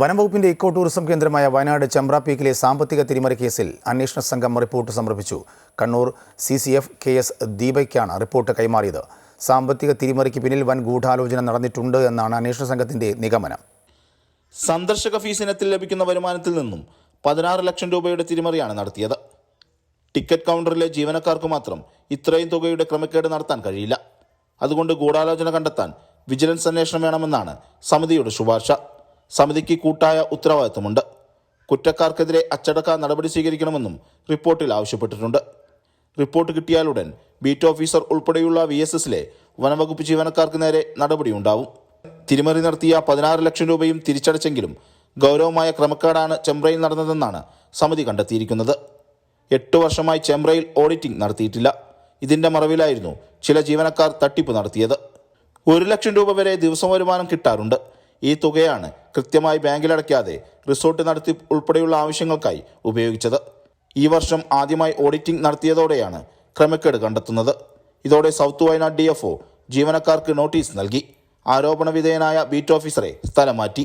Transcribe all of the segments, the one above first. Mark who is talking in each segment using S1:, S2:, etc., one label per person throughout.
S1: വനംവകുപ്പിന്റെ eco tourism കേന്ദ്രമായ വയനാട് ചെമ്പ്ര പീക്കിലെ സാമ്പത്തിക തിരിമറി കേസിൽ അന്വേഷണ സംഘം റിപ്പോർട്ട് സമർപ്പിച്ചു. Kannur C C F K S ദീപയ്ക്കാണ് report കൈമാറിയത്. സാമ്പത്തിക തിരിമറിക്ക് പിന്നിൽ വൻ ഗൂഢാലോചന നടന്നിട്ടുണ്ട് എന്നാണ് അന്വേഷണ സംഘത്തിന്റെ നിഗമനം.
S2: സന്ദർശക ഫീസ് ഇനത്തിൽ ലഭിക്കുന്ന വരുമാനത്തിൽ നിന്നും പതിനാറ് ലക്ഷം രൂപയുടെ തിരിമറിയാണ് നടത്തിയത്. ടിക്കറ്റ് കൗണ്ടറിലെ ജീവനക്കാർക്ക് മാത്രം ഇത്രയും തുകയുടെ ക്രമക്കേട് നടത്താൻ കഴിയില്ല. അതുകൊണ്ട് ഗൂഢാലോചന കണ്ടെത്താൻ വിജിലൻസ് അന്വേഷണം വേണമെന്നാണ് സമിതിയുടെ ശുപാർശ. സമിതിക്ക് കൂട്ടായ ഉത്തരവാദിത്തമുണ്ട് കുറ്റക്കാർക്കെതിരെ അച്ചടക്ക നടപടി സ്വീകരിക്കണമെന്നും റിപ്പോർട്ടിൽ ആവശ്യപ്പെട്ടിട്ടുണ്ട്. റിപ്പോർട്ട് കിട്ടിയാലുടൻ ബീറ്റ് ഓഫീസർ ഉൾപ്പെടെയുള്ള വി എസ് എസിലെ വനംവകുപ്പ് ജീവനക്കാർക്ക് നേരെ നടപടിയുണ്ടാവും. തിരിമറി നടത്തിയ പതിനാറ് ലക്ഷം രൂപയും തിരിച്ചടച്ചെങ്കിലും ഗൗരവമായ ക്രമക്കേടാണ് ചെമ്പ്രയിൽ നടന്നതെന്നാണ് സമിതി കണ്ടെത്തിയിരിക്കുന്നത്. എട്ട് വർഷമായി ചെമ്പ്രയിൽ ഓഡിറ്റിംഗ് നടത്തിയിട്ടില്ല. ഇതിന്റെ മറവിലായിരുന്നു ചില ജീവനക്കാർ തട്ടിപ്പ് നടത്തിയത്. ഒരു ലക്ഷം രൂപ വരെ ദിവസം വരുമാനം കിട്ടാറുണ്ട്. ഈ തുകയാണ് കൃത്യമായി ബാങ്കിലടയ്ക്കാതെ റിസോർട്ട് നടത്തി ഉൾപ്പെടെയുള്ള ആവശ്യങ്ങൾക്കായി ഉപയോഗിച്ചത്. ഈ വർഷം ആദ്യമായി ഓഡിറ്റിംഗ് നടത്തിയതോടെയാണ് ക്രമക്കേട് കണ്ടെത്തുന്നത്. ഇതോടെ സൗത്ത് വയനാട് ഡി എഫ് ജീവനക്കാർക്ക് നോട്ടീസ് നൽകി. ആരോപണ വിധേയനായ ബീറ്റ് ഓഫീസറെ സ്ഥലം മാറ്റി.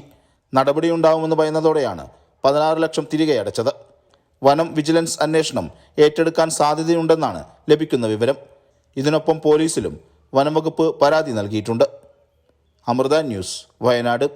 S2: നടപടിയുണ്ടാവുമെന്ന് ഭയന്നതോടെയാണ് പതിനാറ് ലക്ഷം തിരികെ അടച്ചത്. വനം വിജിലൻസ് അന്വേഷണം ഏറ്റെടുക്കാൻ സാധ്യതയുണ്ടെന്നാണ് ലഭിക്കുന്ന വിവരം. ഇതിനൊപ്പം പോലീസിലും വനംവകുപ്പ് പരാതി നൽകിയിട്ടുണ്ട്. അമൃത ന്യൂസ് വയനാട്